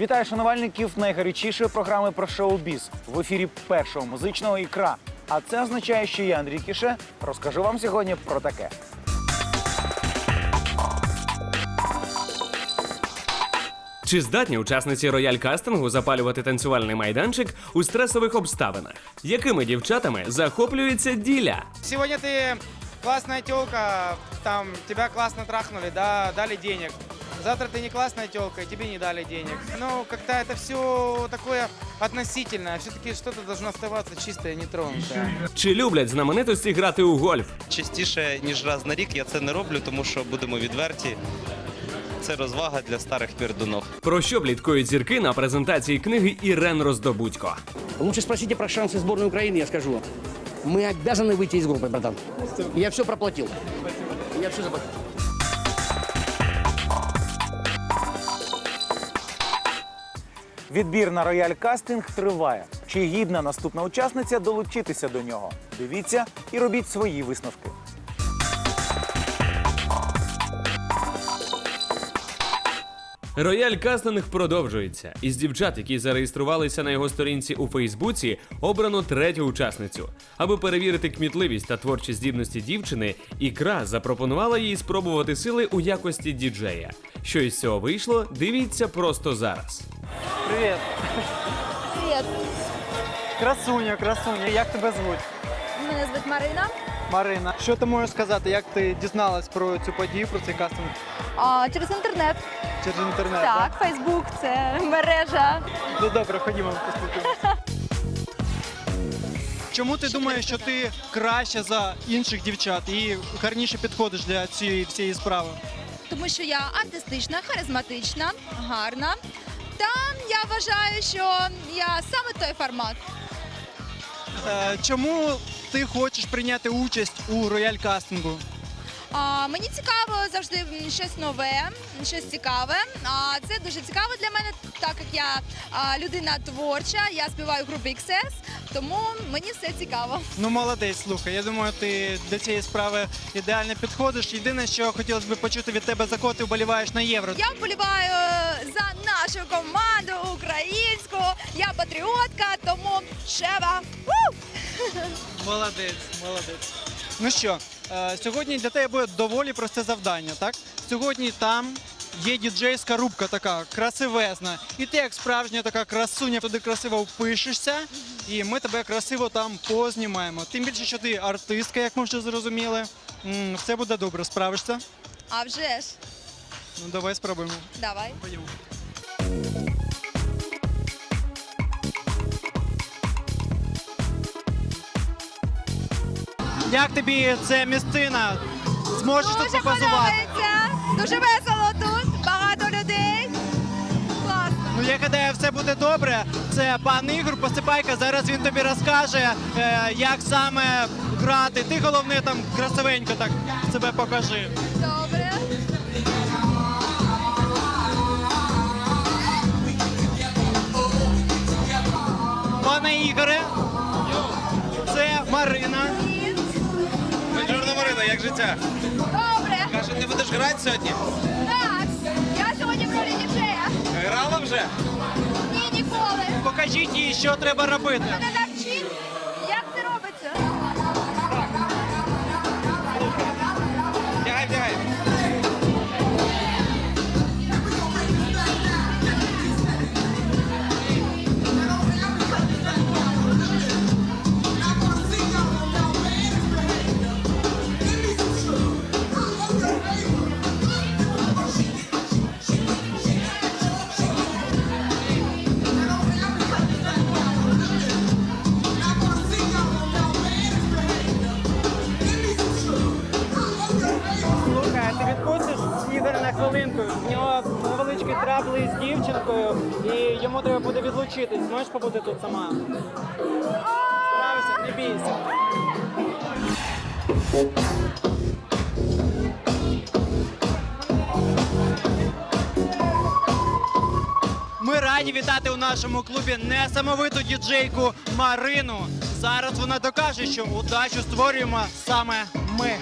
Вітаю шанувальників найгарячішої програми про шоу-біз в ефірі першого музичного ікра. А це означає, що я, Андрій Кіше, розкажу вам сьогодні про таке. Чи здатні учасниці рояль кастингу запалювати танцювальний майданчик у стресових обставинах? Якими дівчатами захоплюється діля? Сегодня ты классная телка, там тебя классно трахнули, да, дали денег. Завтра ты не классная телка, и тебе не дали денег. Ну, как-то это все такое относительное. Все-таки что-то должно оставаться чистое, нетронутое. Чи люблять знаменитості грати у гольф? частіше ніж раз на рік я це не роблю, тому що будемо відверті. Це розвага для старих пірдунов. Про що пліткують зірки на презентації книги Ірен Роздобудько? Лучше спросите про шансы сборной Украины, я скажу. Мы обязаны выйти из группы, братан. Я все проплатил. Я все заплатил. Відбір на рояль кастинг триває. Чи гідна наступна учасниця долучитися до нього? Дивіться і робіть свої висновки. Рояль кастинг продовжується. Із дівчат, які зареєструвалися на його сторінці у Фейсбуці, обрано третю учасницю. Аби перевірити кмітливість та творчі здібності дівчини, ікра запропонувала їй спробувати сили у якості діджея. Що із цього вийшло, дивіться просто зараз. Привет. Привіт, Красуня, красуня. Як тебе звуть? мене звуть Марина. Марина. Що ти можеш сказати, як ти дізналась про цю подію, про цей кастинг А, через інтернет. через інтернет? Так, Фейсбук це мережа. Ну добре, ходімо поспілкуємося. Чому ти думаєш, що ти краща за інших дівчат і гарніше підходиш для цієї всієї справи? Тому що я артистична, харизматична, гарна. Та я вважаю, що я саме той формат. Е, чому ти хочеш прийняти участь у рояль кастингу? А, мені цікаво завжди щось нове, щось цікаве. А це дуже цікаво для мене, так як я а, людина творча, я співаю в групі XS, тому мені все цікаво. Ну молодець, слухай. Я думаю, ти до цієї справи ідеально підходиш. Єдине, що хотілося б почути від тебе, за кого ти вболіваєш на євро. Я вболіваю за нашу команду українську. Я патріотка, тому Шева. Молодець, молодець. Ну що, е, сьогодні для тебе буде доволі просте завдання, так? Сьогодні там є діджейська рубка така красивезна. І ти, як справжня така красуня, туди красиво впишешся, і ми тебе красиво там познімаємо. Тим більше, що ти артистка, як ми вже зрозуміли. М, Все буде добре, справишся. А вже ж, Ну давай спробуємо. давай. Поїхали. Як тобі це місцина? Зможеш тут Дуже попозувати? подобається, дуже весело тут, багато людей. Класно. Ну я гадаю, все буде добре. Це пан Ігор Посипайка. Зараз він тобі розкаже, е, як саме грати. Ти головне там красивенько так себе покажи. Добре. Пане Ігоре, це Марина. Бонжурно, Марина, як життя? Добре. Каже, ти будеш грати сьогодні? Так, я сьогодні в ролі діджея. Грала вже? Ні, ніколи. Покажіть їй, що треба робити. Відлучитись. Зможеш побути тут сама? Справишся, не бійся. Ми раді вітати у нашому клубі несамовиту діджейку Марину. Зараз вона докаже, що удачу створюємо саме ми.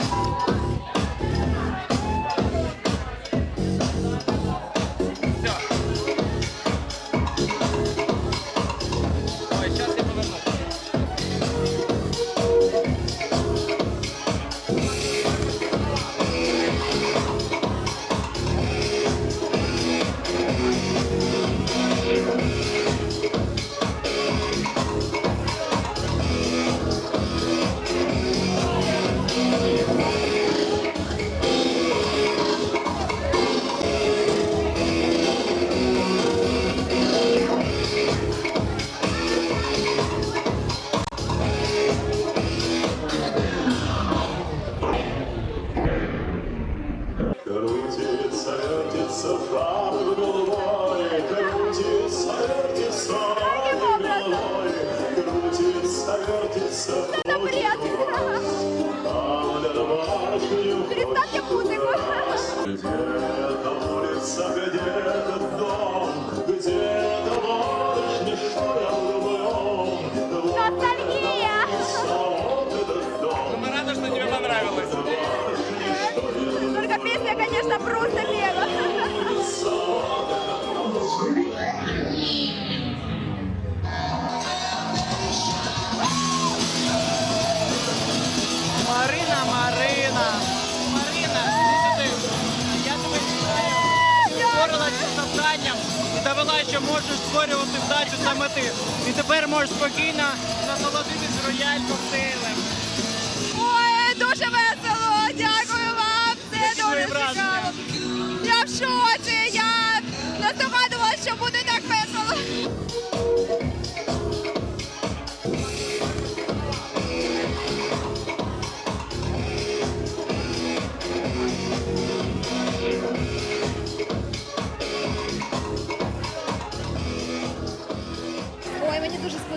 Довела, що можеш створювати вдачу саме ти. І тепер можеш спокійно насолодитись рояль коктейлем. Ой, дуже весело. Дякую вам. Це дуже цікаво. Я в шоці. Я не здогадувалася, що буде так весело.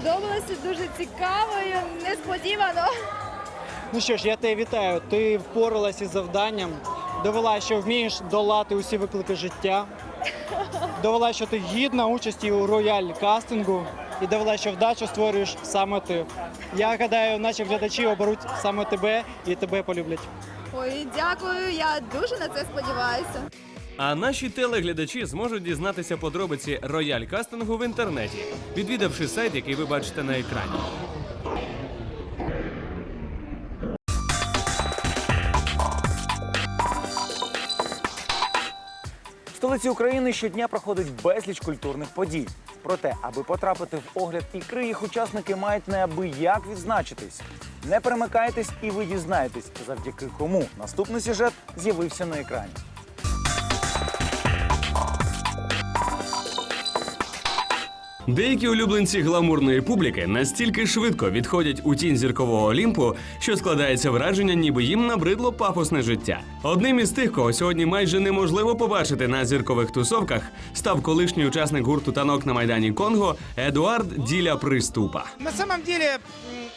Сподобалося, дуже цікаво і несподівано. Ну що ж, я тебе вітаю. Ти впоралася із завданням, довела, що вмієш долати усі виклики життя, довела, що ти гідна участі у рояль кастингу і довела, що вдачу створюєш саме ти. Я гадаю, наші глядачі оберуть саме тебе і тебе полюблять. Ой, дякую, я дуже на це сподіваюся. А наші телеглядачі зможуть дізнатися подробиці рояль кастингу в інтернеті, відвідавши сайт, який ви бачите на екрані. В столиці України щодня проходить безліч культурних подій. Проте, аби потрапити в огляд ікри, їх учасники мають неабияк відзначитись. Не перемикайтесь і ви дізнаєтесь, завдяки кому наступний сюжет з'явився на екрані. Деякі улюбленці гламурної публіки настільки швидко відходять у тінь зіркового олімпу, що складається враження, ніби їм набридло пафосне життя. Одним із тих, кого сьогодні майже неможливо побачити на зіркових тусовках, став колишній учасник гурту танок на майдані Конго Едуард Діля Приступа. На самом деле, м,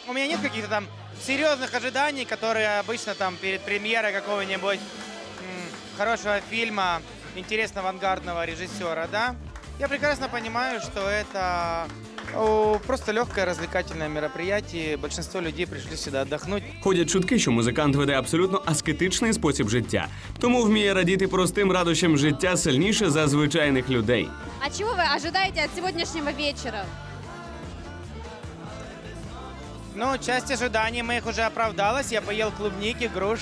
у меня нет каких-то там серьезных ожиданий, которые обычно там перед премьерой какого-нибудь м, хорошего фильма, интересного авангардного режиссера, да. Я прекрасно понимаю, что это просто легкое развлекательное мероприятие. Большинство людей пришли сюда отдохнуть. Ходять чутки, що музикант веде абсолютно аскетичний спосіб життя, тому вміє радіти простим радощам життя сильніше за звичайних людей. А чего вы ожидаете от сегодняшнего вечера? Ну, часть ожиданий моих уже оправдалась. Я поел клубники, груш,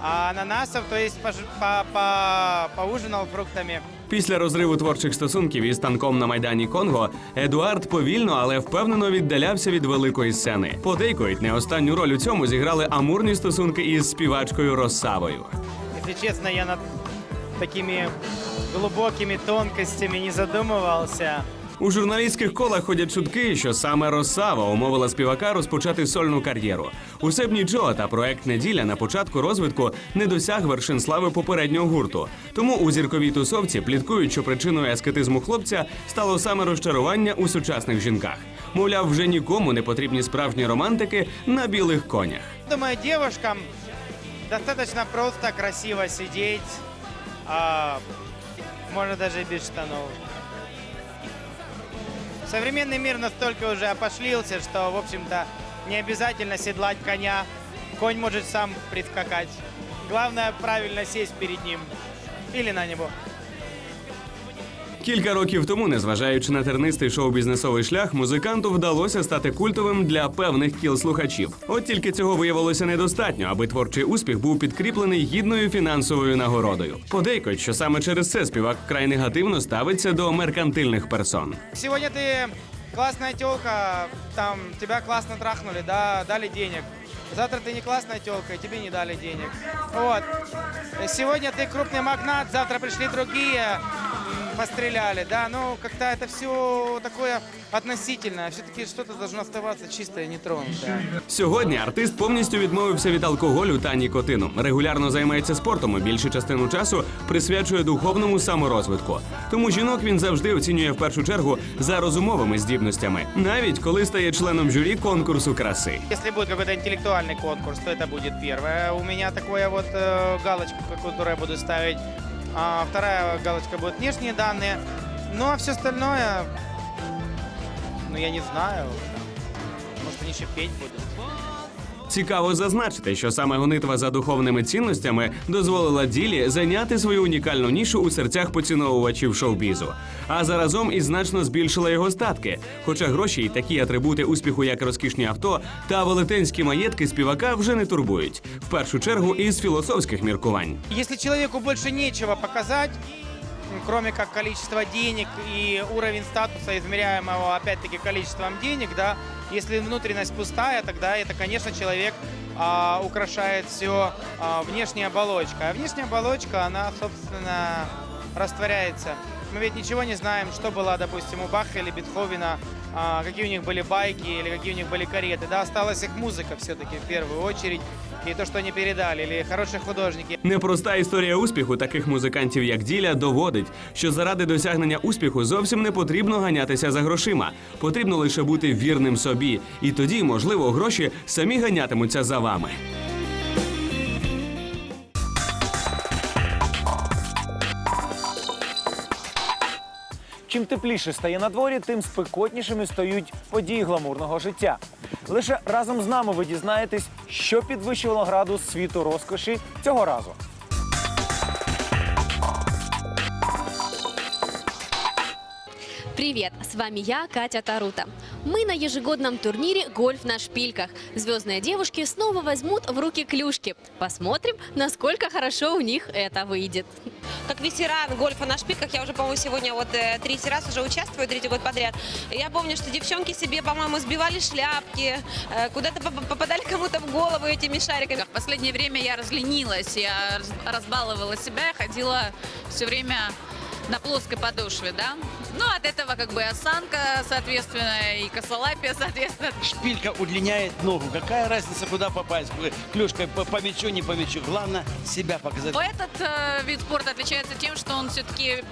ананасов, то есть по- по- поужинал фруктами. Після розриву творчих стосунків із танком на майдані Конго Едуард повільно, але впевнено віддалявся від великої сцени. Подейкують, не останню роль у цьому зіграли амурні стосунки із співачкою Росавою. Якщо чесно, я над такими глибокими тонкостями не задумывался. У журналістських колах ходять чутки, що саме Росава умовила співака розпочати сольну кар'єру. Усе б нічого, та проект неділя на початку розвитку не досяг вершин слави попереднього гурту. Тому у зірковій тусовці пліткують, що причиною аскетизму хлопця стало саме розчарування у сучасних жінках. Мовляв, вже нікому не потрібні справжні романтики на білих конях. Думаю, девушкам достаточно просто красиво сидеть, а, даже и без штанов. Современный мир настолько уже опошлился, что, в общем-то, не обязательно седлать коня. Конь может сам прискакать. Главное правильно сесть перед ним или на него. Кілька років тому, незважаючи на тернистий шоу-бізнесовий шлях, музиканту вдалося стати культовим для певних кіл слухачів. От тільки цього виявилося недостатньо, аби творчий успіх був підкріплений гідною фінансовою нагородою. Подейкують, що саме через це співак вкрай негативно ставиться до меркантильних персон. Сегодня ты классная телка, там тебя классно трахнули, да, дали денег. Завтра ты не классная телка, и тебе не дали денег. Вот. Сегодня ты крупный магнат, завтра пришли другие, м, постреляли, да, ну как-то это все такое относительное. Все-таки что-то должно оставаться чистое, нетронутое. Сьогодні артист повністю відмовився від алкоголю та нікотину. Регулярно займається спортом і більшу частину часу присвячує духовному саморозвитку. Тому жінок він завжди оцінює в першу чергу за розумовими здібностями, навіть коли стає членом журі конкурсу краси. Если будет какой-то интеллектуальный конкурс, то это будет первое. У меня такое вот э, галочку, которую я буду ставить. А вторая галочка будет внешние данные. Ну а все остальное, ну я не знаю. Может они еще петь будут. Цікаво зазначити, що саме гонитва за духовними цінностями дозволила ділі зайняти свою унікальну нішу у серцях поціновувачів шоу-бізу, а заразом і значно збільшила його статки. Хоча гроші й такі атрибути успіху, як розкішні авто та велетенські маєтки співака вже не турбують. В першу чергу із філософських міркувань. Если человеку больше нечего показать, м, кроме как количество денег и уровень статуса, измеряемого опять-таки количеством денег, да, если внутренность пустая, тогда это, конечно, человек а, украшает все внешняя оболочка. А внешняя оболочка, она, собственно, растворяется. Мы ведь ничего не знаем, что было, допустим, у Баха или Бетховена, а, какие у них были байки или какие у них были кареты. Да, осталась их музыка все-таки в первую очередь, и то, что они передали, или хорошие художники. Непроста історія успіху таких музикантів, як Діля, доводить, що заради досягнення успіху зовсім не потрібно ганятися за грошима. Потрібно лише бути вірним собі, і тоді, можливо, гроші самі ганятимуться за вами. Чим тепліше стає на дворі, тим спекотнішими стають події гламурного життя. Лише разом з нами ви дізнаєтесь, що підвищувало градус світу розкоші цього разу. Привет, с вами я, Катя Тарута. Мы на ежегодном турнире «Гольф на шпильках». Звездные девушки снова возьмут в руки клюшки. Посмотрим, насколько хорошо у них это выйдет. как ветеран гольфа на шпильках, я уже, по-моему, сегодня вот э, третий раз уже участвую, третий год подряд. Я помню, что девчонки себе, по-моему, сбивали шляпки, э, куда-то поп- попадали кому-то в голову этими шариками. В последнее время я разленилась, я раз- разбаловала себя, ходила все время на плоской подошве, да. Ну, от этого как бы осанка, соответственно, и косолапие, соответственно. Шпилька удлиняет ногу. Какая разница, куда попасть? Клюшкой по, по мячу, не по мячу. Главное себя показать. Этот э, вид спорта отличается тем, что он все-таки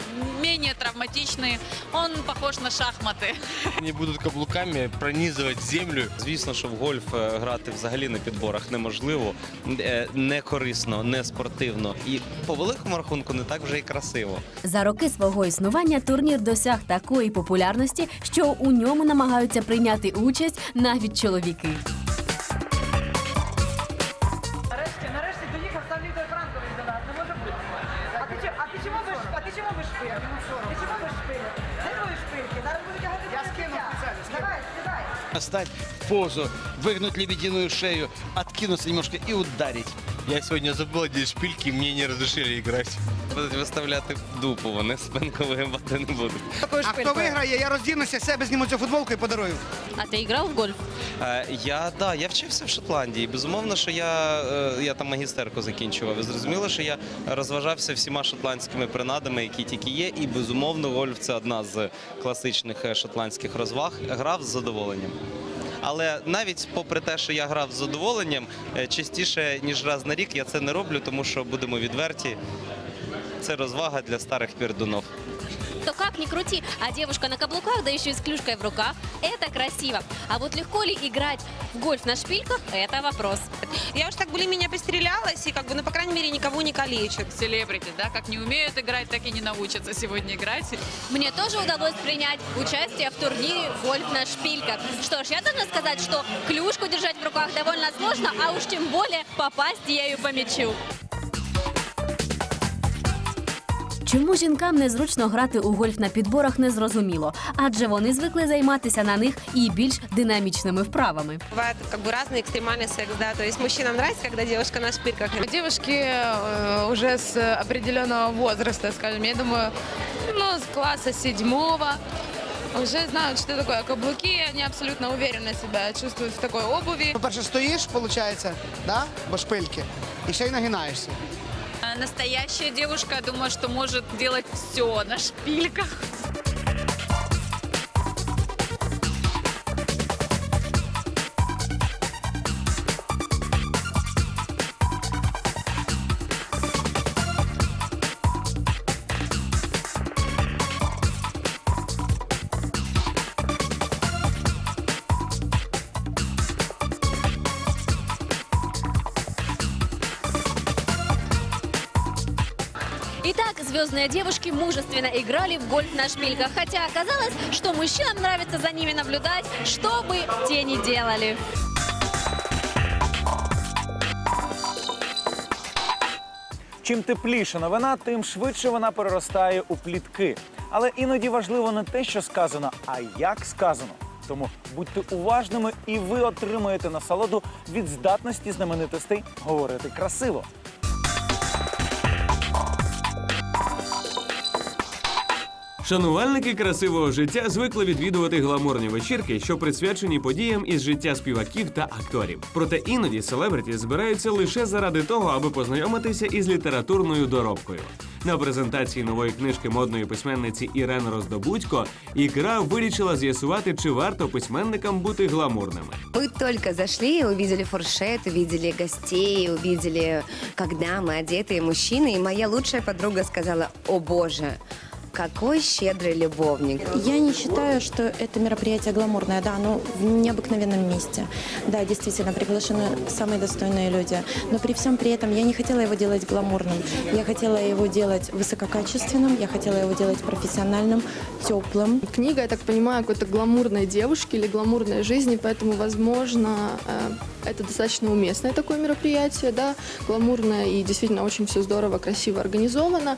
менее травматичный, он похож на шахматы. Вони будуть каблуками пронізувати землю. Звісно, що в гольф е, грати взагалі на підборах неможливо, е, не корисно, не спортивно і по великому рахунку не так вже і красиво. За роки свого існування турнір досяг такої популярності, що у ньому намагаються прийняти участь навіть чоловіки. Нарешті, нарешті доїхав сам Віктор Франкович до нас. Не може бути. А ти, а ти чому без а ти чому без шпиль? Ти чому без шпиль? Де твої шпильки? Зараз буду тягати. Я скину спеціально. Давай, скидай. Встать в позу, выгнуть лебединую шею, откинуться немножко и ударить. Я сьогодні забув одіти шпильки, мені не розрішили грати. Будуть виставляти дупу, вони спинку вигибати не будуть. А хто виграє, я роздінуся, себе зніму цю футболку і подарую. А ты играл в гольф? Е, Я да, я вчився в Шотландії. Безумовно, що я, е, я там магістерку закінчував. І зрозуміло, що я розважався всіма шотландськими принадами, які тільки є. І безумовно, гольф це одна з класичних е, шотландських розваг. Грав з задоволенням. Але навіть попри те, що я грав з задоволенням, е, частіше ніж раз на рік я це не роблю, тому що будемо відверті. Це розвага для старих пірдунов. То как ни крути, а девушка на каблуках, да еще и с клюшкой в руках, это красиво. А вот легко ли играть в гольф на шпильках, это вопрос. Я уж так более-менее пострелялась, и как бы, ну, по крайней мере, никого не калечат. Селебрити, да, как не умеют играть, так и не научатся сегодня играть. Мне тоже удалось принять участие в турнире «Гольф на шпильках». Что ж, я должна сказать, что клюшку держать в руках довольно сложно, а уж тем более попасть ею по мячу. Чому жінкам незручно грати у гольф на підборах, незрозуміло, адже вони звикли займатися на них і більш динамічними вправами. Бывает как бы разный экстремальный секс, да, то есть мужчинам нравится, когда девушка на шпильках. Девушки уже с определенного возраста, скажем, я думаю, ну, с класса седьмого, уже знают, что такое каблуки, они абсолютно уверенно себя чувствуют в такой обуви. По-перше, стоїш, виходить, да? бо шпильки, і ще й нагинаєшся. настоящая девушка, я думаю, что может делать все на шпильках. Звездные девушки мужественно играли в гольф на шпильках, хотя оказалось, что мужчинам нравится за ними наблюдать, что бы те ни делали. Чим тепліша новина, тим швидше вона переростає у плітки. Але іноді важливо не те, що сказано, а як сказано. Тому будьте уважними, і ви отримаєте насолоду від здатності знаменитостей говорити красиво. Шанувальники красивого життя звикли відвідувати гламурні вечірки, що присвячені подіям із життя співаків та акторів. Проте іноді селебриті збираються лише заради того, аби познайомитися із літературною доробкою. На презентації нової книжки модної письменниці Ірен Роздобудько ікра вирішила з'ясувати, чи варто письменникам бути гламурними. Мы только зашли, увидели фуршет, увидели гостей, увидели, как дамы, одетые мужчины. И моя лучшая подруга сказала, о боже, Какой щедрый любовник. Я не считаю, что это мероприятие гламурное, да, оно в необыкновенном месте. Да, действительно, приглашены самые достойные люди. Но при всем при этом я не хотела его делать гламурным. Я хотела его делать высококачественным, я хотела его делать профессиональным, теплым. Книга, я так понимаю, какой-то гламурной девушки или гламурной жизни, поэтому, возможно, э, это достаточно уместное такое мероприятие, да, гламурное и действительно очень все здорово, красиво организовано.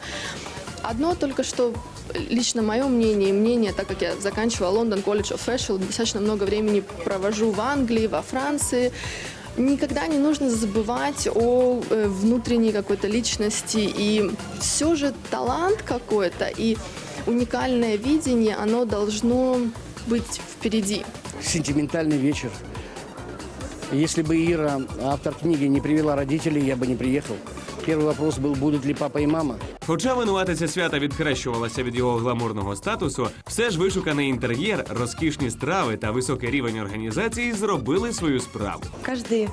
Одно только что лично мое мнение мнение, так как я заканчивала London College of Fashion, достаточно много времени провожу в Англии, во Франции, никогда не нужно забывать о э, внутренней какой-то личности. И все же талант какой-то и уникальное видение, оно должно быть впереди. Сентиментальный вечер. Если бы Ира, автор книги, не привела родителей, я бы не приехал. Первый вопрос был, будут ли папа и мама. Хоча винуватиця свята відхрещувалася від його гламурного статусу, все ж вишуканий інтер'єр, розкішні страви та високий рівень організації зробили свою справу. Каждый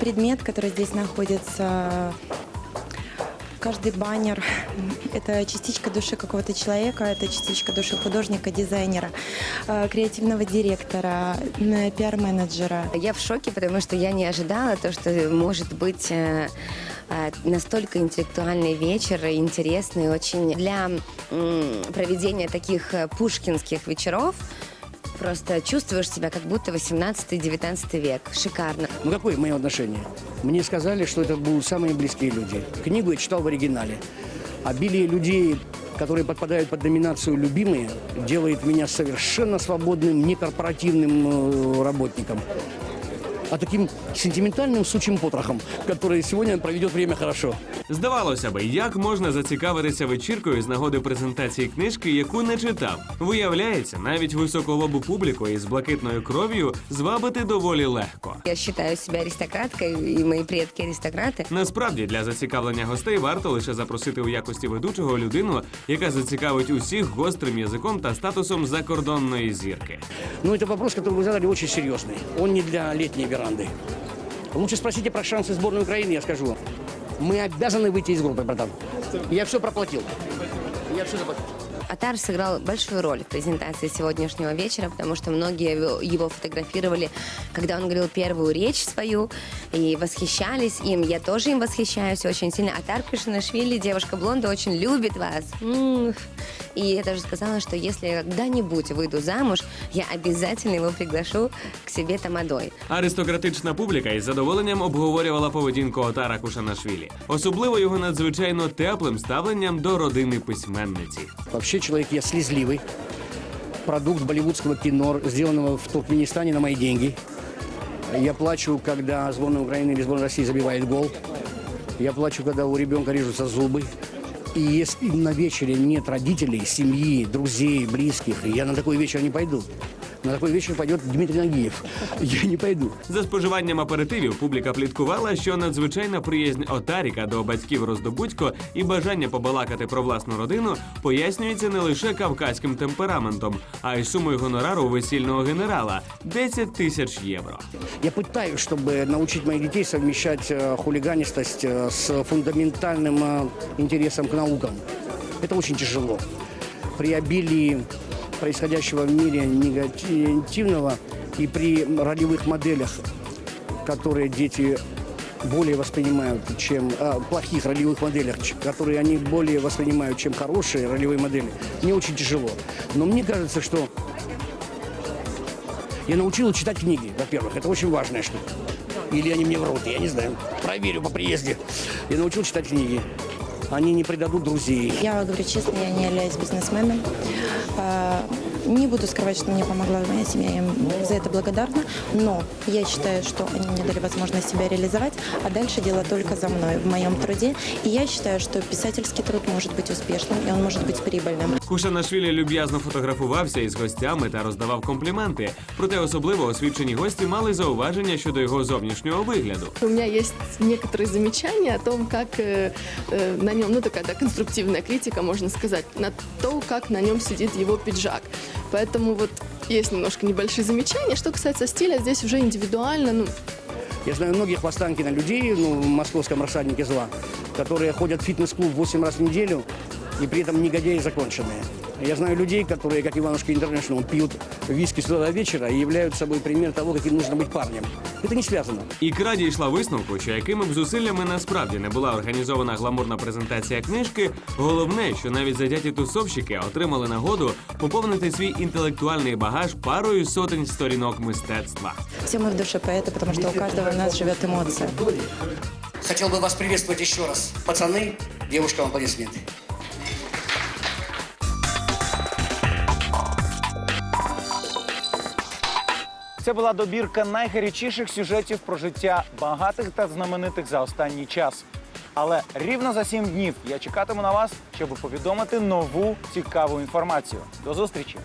предмет, который здесь находится, каждый баннер – это частичка души какого-то человека, это частичка души художника, дизайнера, э, креативного директора, м, пиар-менеджера. Я в шоке, потому что я не ожидала то, что может быть э, э, настолько интеллектуальный вечер, интересный, очень для проведения таких э, пушкинских вечеров. Просто чувствуешь себя, как будто 18-19 век. Шикарно. Ну какое мое отношение? Мне сказали, что это будут самые близкие люди. Книгу я читал в оригинале. Обилие людей, которые подпадают под номинацию «любимые», делает меня совершенно свободным, некорпоративным э, работником. А таким сентиментальным сучим потрохом, который сегодня проведет время хорошо. Здавалося би, як можна зацікавитися вечіркою з нагоди презентації книжки, яку не читав. Виявляється, навіть високолобу публіку із блакитною кров'ю звабити доволі легко. Я считаю себя аристократкой, и мои предки аристократы. Насправді для зацікавлення гостей варто лише запросити у якості ведучого людину, яка зацікавить усіх гострим язиком та статусом закордонної зірки. Но это вопрос, который вы задали, очень серьезный. Он не для летней веранды. Лучше спросите про шансы сборной Украины, я скажу. Мы обязаны выйти из группы, братан. Я все проплатил. Я все заплатил. Атар сыграл большую роль в презентации сегодняшнего вечера, потому что многие его- фотографировали, когда он говорил первую речь свою, и восхищались им. Я тоже им восхищаюсь очень сильно. Атар Кришнашвили, девушка блонда, очень любит вас. И я даже сказала, что если я когда-нибудь выйду замуж, я обязательно его приглашу к себе тамадой. Аристократична публіка із задоволенням обговорювала поведінку Отара Кушанашвілі, особливо його надзвичайно теплим ставленням до родини письменниці. Вообще человек я слезливый. Продукт болливудского кино, сделанного в Туркменистане на мои деньги. Я плачу, когда сборная Украины или сборная России забивает гол. Я плачу, когда у ребенка режутся зубы. И если на вечере нет родителей, семьи, друзей, близких, я на такой вечер не пойду. На такой вечер пойдет Дмитрий Нагиев. Я не пойду. За споживанням аперитивів публіка пліткувала, що надзвичайна приязнь Отаріка до батьків Роздобудько і бажання побалакати про власну родину пояснюється не лише кавказьким темпераментом, а й сумою гонорару весільного генерала 10 тисяч євро. Я пытаюсь, чтобы научить моих детей совмещать э, хулиганистость э, с фундаментальным э, интересом к наукам. Это очень тяжело. При обилии происходящего в мире негативного и при ролевых моделях, которые дети более воспринимают, чем э, плохих ролевых моделях, которые они более воспринимают, чем хорошие ролевые модели, мне очень тяжело. Но мне кажется, что я научил читать книги, во-первых. Это очень важная штука. Или они мне врут, я не знаю. Проверю по приезде. Я научил читать книги. Они не предадут друзей. Я говорю честно, я не являюсь бизнесменом. А, Не буду скрывать, что мне помогла моя семья, я им за это благодарна. Но я считаю, что они мне дали возможность себя реализовать, а дальше дело только за мной, в моем труде. И я считаю, что писательский труд может быть успешным, и он может быть прибыльным. Кушанашвілі люб'язно фотографувався із гостями та роздавав компліменти. Проте особливо освічені гості мали зауваження щодо його зовнішнього вигляду. У меня есть некоторые замечания о том, как э, э, на нем, ну такая да, конструктивная критика, можно сказать, на то, как на нем сидит его пиджак. Поэтому вот есть немножко небольшие замечания. Что касается стиля, здесь уже индивидуально, ну, Я знаю многих Хвостанкина людей, ну, в московском рассаднике зла, которые ходят в фитнес-клуб 8 раз в неделю и при этом негодяи законченные. Я знаю людей, которые, как Иванушка Интернешнл, пьют виски с утра до вечера и являются собой пример того, каким нужно быть парнем. Это не связано. Ікра дійшла висновку, що якими б зусиллями насправді не була організована гламурна презентація книжки, головне, що навіть затяті тусовщики отримали нагоду поповнити свій інтелектуальний багаж парою сотень сторінок мистецтва. Все мы в душе поэты, потому что у каждого из нас живет эмоция. Хотел бы вас приветствовать еще раз. Пацаны, девушкам аплодисменты. Це була добірка найгарячіших сюжетів про життя багатих та знаменитих за останній час. Але рівно за сім днів я чекатиму на вас, щоб повідомити нову цікаву інформацію. До зустрічі!